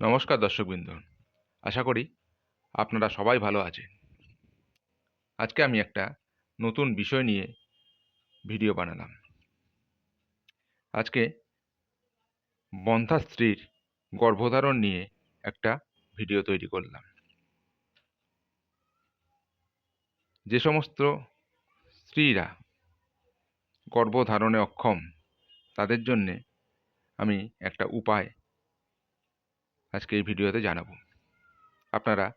নমস্কার দর্শকবৃন্দ। আশা করি আপনারা সবাই ভালো আছেন। আজকে আমি একটা নতুন বিষয় নিয়ে ভিডিও বানালাম। আজকে বন্ধ্যা স্ত্রীর গর্ভধারণ নিয়ে একটা ভিডিও তৈরি করলাম। যে সমস্ত স্ত্রীরা গর্ভধারণে অক্ষম, তাদের জন্যে আমি একটা উপায় আজকে এই ভিডিওতে জানাব। আপনারা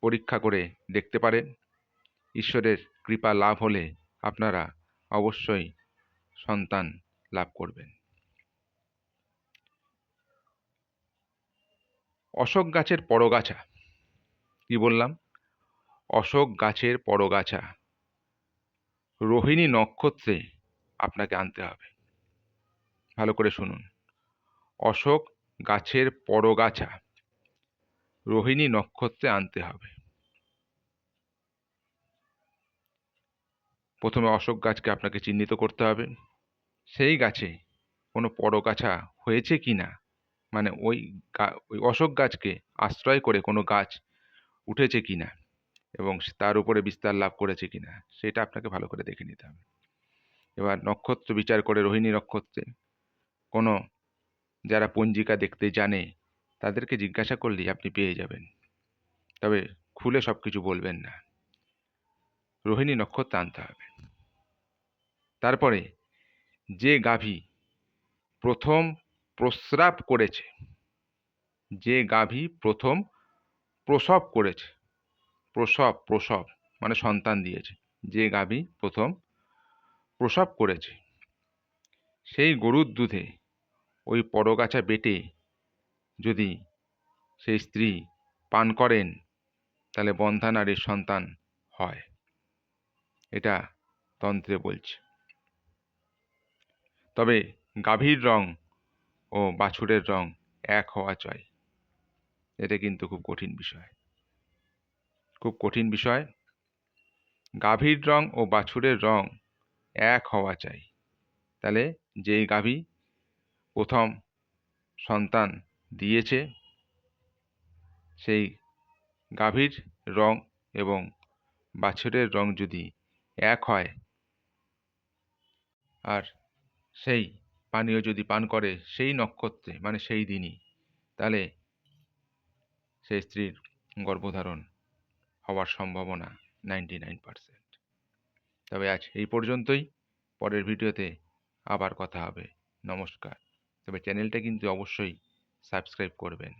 পরীক্ষা করে দেখতে পারেন। ঈশ্বরের কৃপা লাভ হলে আপনারা অবশ্যই সন্তান লাভ করবেন। অশোক গাছের পরগাছা। কি বললাম? অশোক গাছের পরগাছা। রোহিণী নক্ষত্রে আপনাকে আনতে হবে। ভালো করে শুনুন। অশোক গাছের পরগাছা। রোহিণী নক্ষত্রে আনতে হবে। প্রথমে অশোক গাছকে আপনাকে চিহ্নিত করতে হবে। সেই গাছে কোনো পরগাছা হয়েছে কি না? মানে ওই ওই অশোক গাছকে আশ্রয় করে কোনো গাছ উঠেছে কি না? এবং তার উপরে বিস্তার লাভ করেছে কি না? সেটা আপনাকে ভালো করে দেখে নিতে হবে। এবার নক্ষত্র বিচার করে রোহিণী নক্ষত্রে কোনো যারা পঞ্জিকা দেখতে জানে, তাদেরকে জিজ্ঞাসা করলেই আপনি পেয়ে যাবেন। তবে খুলে সব কিছু বলবেন না। রোহিণী নক্ষত্র আনতে হবে। তারপরে যে গাভী প্রথম প্রস্রাব করেছে, যে গাভী প্রথম প্রসব করেছে, প্রসব প্রসব মানে সন্তান দিয়েছে, যে গাভী প্রথম প্রসব করেছে, সেই গরুর দুধে ওই পরগাছা বেটে যদি সেই স্ত্রী পান করেন, তাহলে বন্ধা নারীর সন্তান হয়। এটা তন্ত্রে বলছে। তবে গাভীর রং ও বাছুরের রং এক হওয়া চাই। এটা কিন্তু খুব কঠিন বিষয়। খুব কঠিন বিষয়। গাভীর রং ও বাছুরের রং এক হওয়া চাই। তাহলে যেই গাভী প্রথম সন্তান দিয়েছে। সেই গাভীর রং এবং বাছুরের রং যদি এক হয় আর সেই পানীয় যদি পান করে সেই নক্ষত্রে মানে সেই দিনই, তাহলে সেই স্ত্রীর গর্ভধারণ হওয়ার সম্ভাবনা নাইনটি নাইন পারসেন্ট। তবে আজ এই পর্যন্তই। পরের ভিডিওতে আবার কথা হবে। নমস্কার। তবে চ্যানেলটা কিন্তু অবশ্যই সাবস্ক্রাইব করবেন।